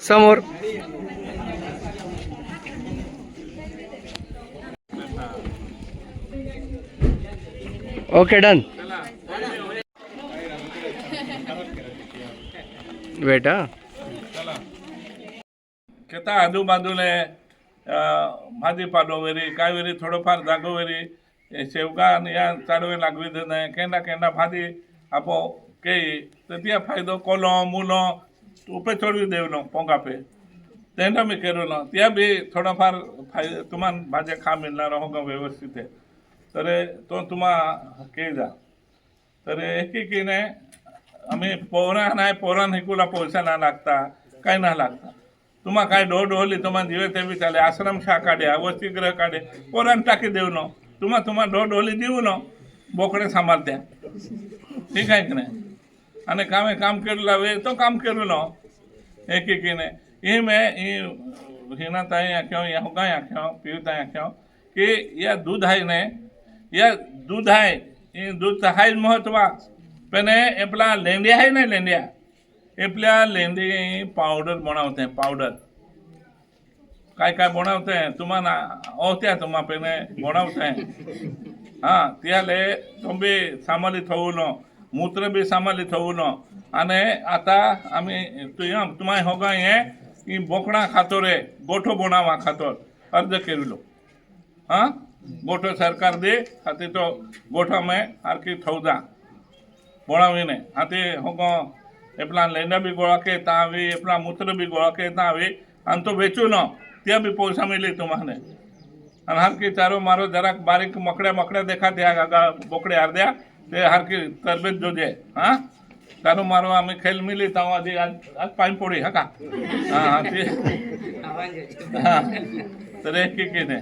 समोर okay done wait हा घेता आजूबाजूला अं, भाजीपालो वेरी काय वेरी थोडंफार जागो वेरी हे शेवगा आणि या चाडवे लागवी नाही केंडा केंडा भाजी आपो केई तर त्या फायदो कोलो मुलो ઉપે છોડવી દેવનો પોંગાપે તેંડમી કેરોનો ત્યાં બી થોડાફાર ತುಮಾನ್ ಭಾಜೆ ಖಾ ಮಿಲ್ನಾರ ಹೋಗ ವ್ಯವಸ್ಥಿತೆ ತರೆ તો ತುಮಾ ಕೇದ ತರೆ ಏಕಿಕಿನೆ અમે પૌરા ના પૌરા હિકુલા પૈસા ના લાગતા, કાંઈ ના લાગતા. તુમાં કાંઈ ડોહ ડોહલી તમારા જીવે તે બી ચાલે. આશ્રમ શા કાઢે? અવસ્થિત ગ્રહ કાઢે? પૌરાને ટાકી દેવનો. તુમાં તુમાં ડોહ ડોહલી દીવનો બોકડે સંભાળતા ઠીક હે કે નહીં? અને કામે કામ કેરલા તો કામ કેરલો ಏಕೀಕಿನೇ ಈಮೆ ಈ ಹಿನ ತಾಯಿ ಹಾಕ್ಯಾವ ಯಾ ಹುಗಾಯಿ ಹಾಕ್ಯಾವ ಪಿಯು ತಾಯಿ ಹಾಕ್ಯಾವ ಈ ಯಾ ದೂಧ ಹಾಯ್ನೆ ಯಾ દૂધ હાય એ દૂધ હાય મહત્વ પેને એ પેલા લેંડિયા હાય ને લેંડિયા એ પેલા લેંડી પાવડર બનાવતે પાવડર काय काय बनवते तुम्हाला ओत्या तुम्हा पेने बनवते हां त्याले तुम्ही सामाली थवलो ન મૂત્ર બી સામાલી થવું ન. અને આતા અમે તુમ તમારે હોગા એ ઈ બોકડા ખાતોરે ગોઠો બનાવવા ખાતર અર્જ કરેલો. હા? ગોઠો સરકાર દે, હાથી તો ગોઠા મેં હારકી થવદા બનાવીને હાથી હોગો, એપલા લેંડા બી ગોળાકે ત્યાં આવી, એપલા મૂત્ર બી ગોળાકે ત્યાં આવી, આમ તો વેચું ન. ત્યાં બી પૈસા મિલી તમારે અને હરકી તારો મારો જરાક બારીક મકડે મકડે દેખા આગા બોકડે હારદ્યા તે હરકી તરબેજ જોજે હા? તારું મારો અમે ખેલ મિલી તો આજે આજ પાણી પોડી હકા હા હા તે. હા. તરે કે કે ને?